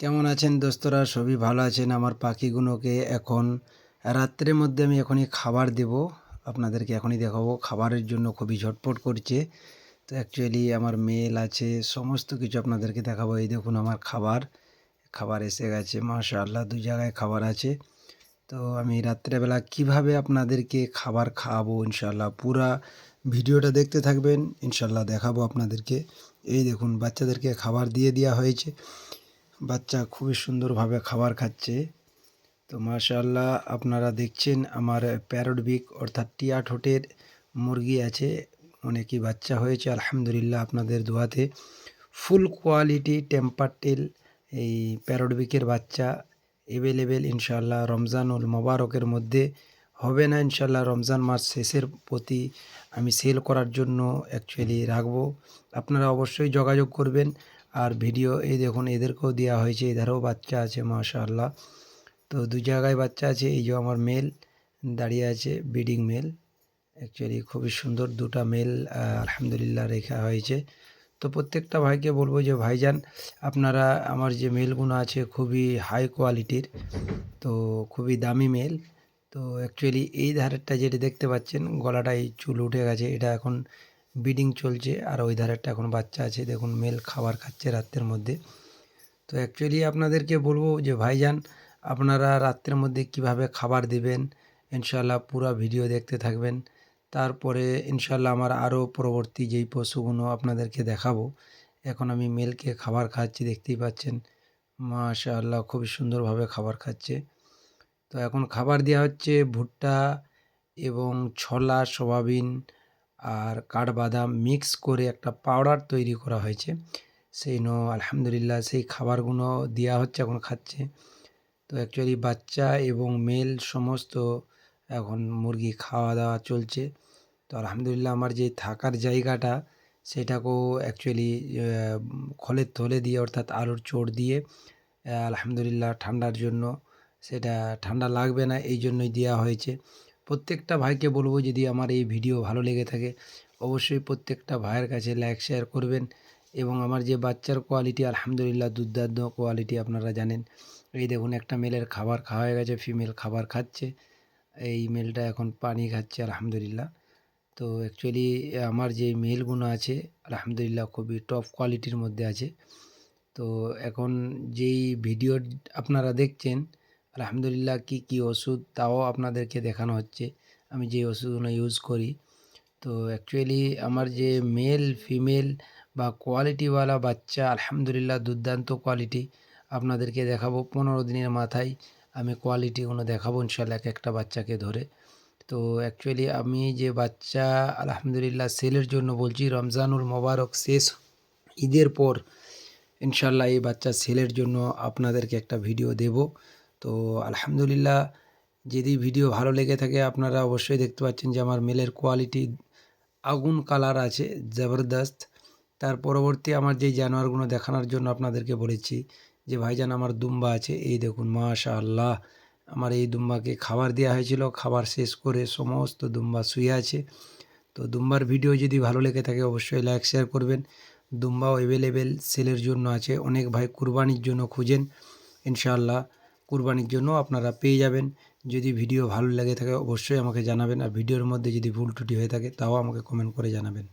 কেমন আছেন দোস্তরা? সবই ভালো আছেন আমার পাখিগুলোকে। এখন রাত্রের মধ্যে আমি এখনই খাবার দেব। আপনাদেরকে এখনই দেখাবো। খাবারের জন্য খুবই ঝটপট করছে। তো অ্যাকচুয়ালি আমার মেল আছে, সমস্ত কিছু আপনাদেরকে দেখাবো। এই দেখুন আমার খাবার। খাবার এসে গেছে, মাশাআল্লাহ, দু জায়গায় খাবার আছে। তো আমি রাত্রেবেলা কীভাবে আপনাদেরকে খাবার খাওয়াবো ইনশাল্লাহ পুরা ভিডিওটা দেখতে থাকবেন। ইনশাল্লাহ দেখাবো আপনাদেরকে। এই দেখুন, বাচ্চাদেরকে খাবার দিয়ে দেওয়া হয়েছে। বাচ্চা খুবই সুন্দরভাবে খাবার খাচ্ছে। তো মাশাআল্লাহ আপনারা দেখছেন আমার প্যারোডবিক অর্থাৎ টিয়া ঠোঁটের মুরগি আছে। অনেকই বাচ্চা হয়েছে, আলহামদুলিল্লাহ আপনাদের দোয়াতে। ফুল কোয়ালিটি টেম্পার টেল এই প্যারোডবিকের বাচ্চা অ্যাভেলেবেল ইনশাআল্লাহ রমজানুল মোবারকের মধ্যে। হবে না ইনশাল্লাহ রমজান মাস শেষের প্রতি আমি সেল করার জন্য অ্যাকচুয়ালি রাখব। আপনারা অবশ্যই যোগাযোগ করবেন। আর ভিডিও এই দেখুন, এদেরকেও দেওয়া হয়েছে এধারেও বাচ্চা আছে, মাশাআল্লাহ। তো দু জায়গায় বাচ্চা আছে, এই যে আমার মেল দাঁড়িয়ে আছে, ব্রিডিং মেল। অ্যাকচুয়ালি খুবই সুন্দর দুটা মেল আলহামদুলিল্লাহ রেখা হয়েছে। তো প্রত্যেকটা ভাইকে বলব যে, ভাইজান, আপনারা, আমার যে মেলগুলো আছে খুবই হাই কোয়ালিটির তো খুবই দামি মেল। তো অ্যাকচুয়ালি এই ধারেরটা যেটা দেখতে পাচ্ছেন, গলাটায় চুল উঠে গেছে, এটা এখন ব্রিডিং চলছে আর ওই ধারেরটা এখন বাচ্চা আছে, দেখুন মেল খাবার খাচ্ছে রাত্রের মধ্যে। তো অ্যাকচুয়ালি আপনাদেরকে বলব যে, ভাইজান, আপনারা রাত্রের মধ্যে কীভাবে খাবার দিবেন ইনশাল্লাহ পুরো ভিডিও দেখতে থাকবেন। তারপরে ইনশাল্লাহ আমার আরও পরবর্তী যেই পশুগুলো আপনাদেরকে দেখাবো, এখন আমি মেলকে খাবার খাচ্ছি, দেখতেই পাচ্ছেন। মাশাআল্লাহ খুবই সুন্দরভাবে খাবার খাচ্ছে। তো এখন খাবার দেওয়া হচ্ছে ভুট্টা এবং ছোলা, সোয়াবিন আর কাঠবাদাম মিক্স করে একটা পাউডার তৈরি করা হয়েছে। সেই নো, আলহামদুলিল্লাহ সেই খাবারগুলো দেওয়া হচ্ছে, এখন খাচ্ছে। তো অ্যাকচুয়ালি বাচ্চা এবং মেল সমস্ত এখন মুরগি খাওয়া দাওয়া চলছে। তো আলহামদুলিল্লাহ আমার যে থাকার জায়গাটা, সেটাকেও অ্যাকচুয়ালি খলের থলে দিয়ে অর্থাৎ আলুর চোর দিয়ে আলহামদুলিল্লাহ ঠান্ডার জন্য সেটা ঠান্ডা লাগবে না এই জন্যই দেওয়া হয়েছে। প্রত্যেকটা ভাইকে বলব যদি আমার এই ভিডিও ভালো লেগে থাকে, অবশ্যই প্রত্যেকটা ভাইয়ের কাছে লাইক শেয়ার করবেন এবং আমার যে বাচ্চার কোয়ালিটি আলহামদুলিল্লাহ দুর্দান্ত কোয়ালিটি আপনারা জানেন। এই দেখুন একটা মেলের খাবার খাওয়া হয়ে গেছে ফিমেল খাবার খাচ্ছে। এই মেলটা এখন পানি খাচ্ছে আলহামদুলিল্লাহ। তো অ্যাকচুয়ালি আমার যে মেলগুলো আছে, আলহামদুলিল্লাহ খুবই টপ কোয়ালিটির মধ্যে আছে। তো এখন যেই ভিডিও আপনারা দেখছেন আলহামদুলিল্লাহ, কি কি ওষুধ তাও আপনাদেরকে দেখানো হচ্ছে। আমি যে ওষুধগুলো ইউজ করি, তো অ্যাকচুয়ালি আমার যে মেল ফিমেল বা কোয়ালিটিওয়ালা বাচ্চা, আলহামদুলিল্লাহ দুর্দান্ত কোয়ালিটি আপনাদেরকে দেখাবো। পনেরো দিনের মাথায় আমি কোয়ালিটিগুলো দেখাবো ইনশাল্লাহ এক একটা বাচ্চাকে ধরে। তো অ্যাকচুয়ালি আমি যে বাচ্চা, আলহামদুলিল্লাহ সেলের জন্য বলছি, রমজানুল মোবারক শেষ ঈদের পর ইনশাল্লাহ এই বাচ্চা সেলের জন্য আপনাদেরকে একটা ভিডিও দেব। তো আলহামদুলিল্লাহ যদি ভিডিও ভালো লেগে থাকে, আপনারা অবশ্যই দেখতে পাচ্ছেন যে আমার মেলের কোয়ালিটি আগুন কালার আছে, জবরদস্ত। তার পরবর্তী আমার যেই জানোয়ারগুলো দেখানোর জন্য আপনাদেরকে বলেছি যে, ভাইজান, আমার দুম্বা আছে। এই দেখুন মাশা আল্লাহ আমার এই দুম্বাকে খাবার দেওয়া হয়েছিল। খাবার শেষ করে সমস্ত দুম্বা শুয়ে আছে। তো দুম্বার ভিডিও যদি ভালো লেগে থাকে, অবশ্যই লাইক শেয়ার করবেন। দুম্বাও অ্যাভেলেবেল সেলের জন্য আছে। অনেক ভাই কুরবানির জন্য খুঁজেন, ইনশাআল্লাহ। কুরবানির জন্য আপনারা পেয়ে যাবেন। যদি ভিডিও ভালো লাগে থাকে অবশ্যই আমাকে জানাবেন। আর ভিডিওর মধ্যে যদি ভুল ত্রুটি হয়ে থাকে, তাও আমাকে কমেন্ট করে জানাবেন।